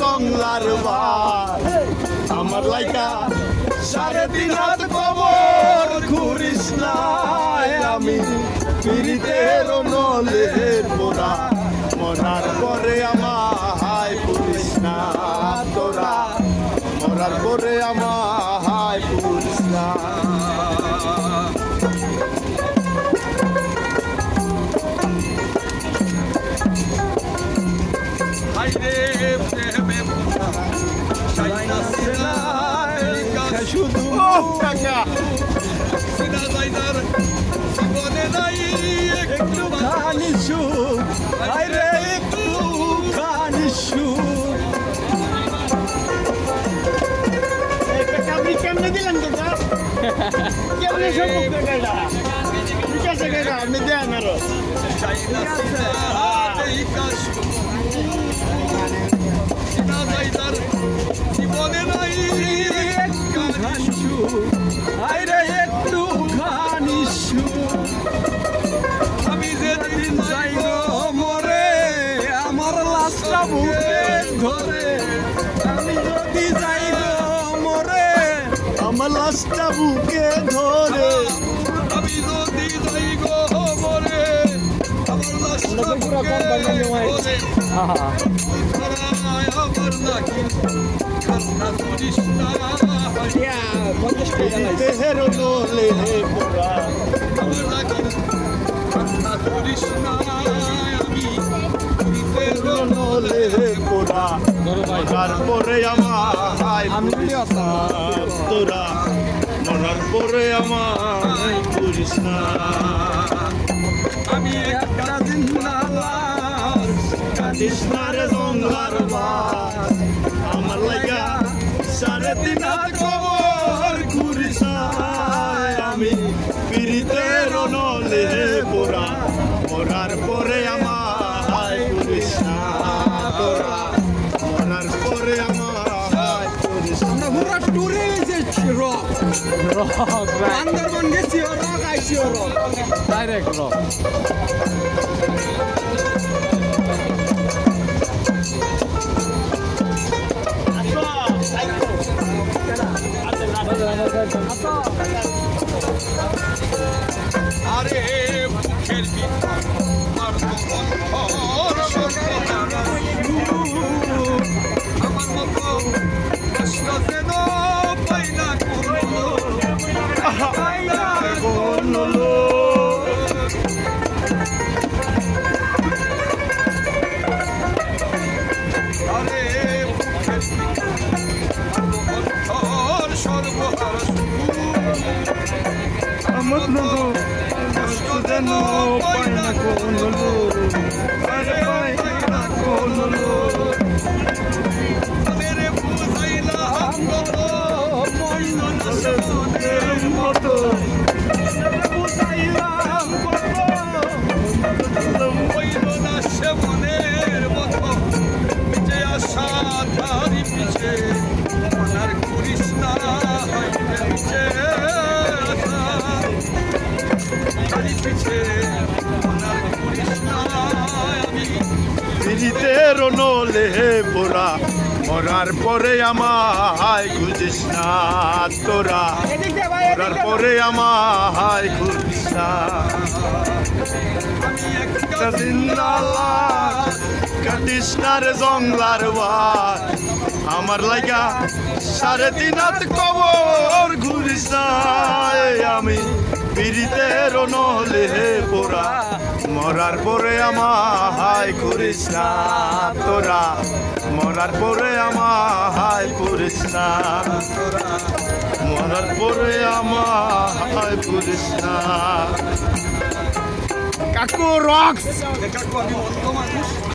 জংলার বার আমার লাইকা সাড়ে তিন হাত কবর ঘুরিস আমি। পিড়িতের নলের পোড়া, মরার পরে আমায় পুরিস না তোরা। মরার পরে আমায় পুরিস না। শুধু টাকা সিনা যাইদার জীবনে নাই একটু খানি সুখ আরে একটু খানি সুখ আপনি কেমনে দিলেন কাকা কেমনে সম্পর্ক কাকা ঠিক আছে কাকা আপনি দেন আরও সাইনা সিনা লাশটা বুকে ধরে। আমি যদি যাই গো মরে আমার লাশটা বুকে ধরে। আমার নাকি কান্না করিস না। দেহের লোলে পোড়া। আমার নাকি কান্না করিস না। আমি শীতের লোলে পোড়া। তারপরে তোরা মরার পরে আমার করিস আমি একটা জিন্দালার কৃষ্ণার জঙ্গলার আমার লাগা সাড়ে তিন খবর ঘুরিস আমি পিড়িতের নলে পোড়া মরার পরে রক রক আন্দারবন গেছি রক আইছি রক ডাইরেক্ট রক আরে ভিতর আর আমার নগো কষ্ট যেন পাই না কোন আরে পাই না কোন মেরে বুঝাইলাম কত পিড়িতের নলে পোড়া মরার পরে আমায় খুঁজিস না তোরা। মরার পরে আমায় খুঁজিস না। একটা জিন্দালা কাটিস না রে জংলার বার আমার লাগা সাড়ে তিন হাত কবর ঘুরিস আমি পিড়িতের নলে পোড়া মরার পরে আমায় করিস না তোরা মরার পরে আমায় করিস না মরার পরে আমায় করিস না। কাকু রক্স দেখা আমি অন্ধ মানুষ।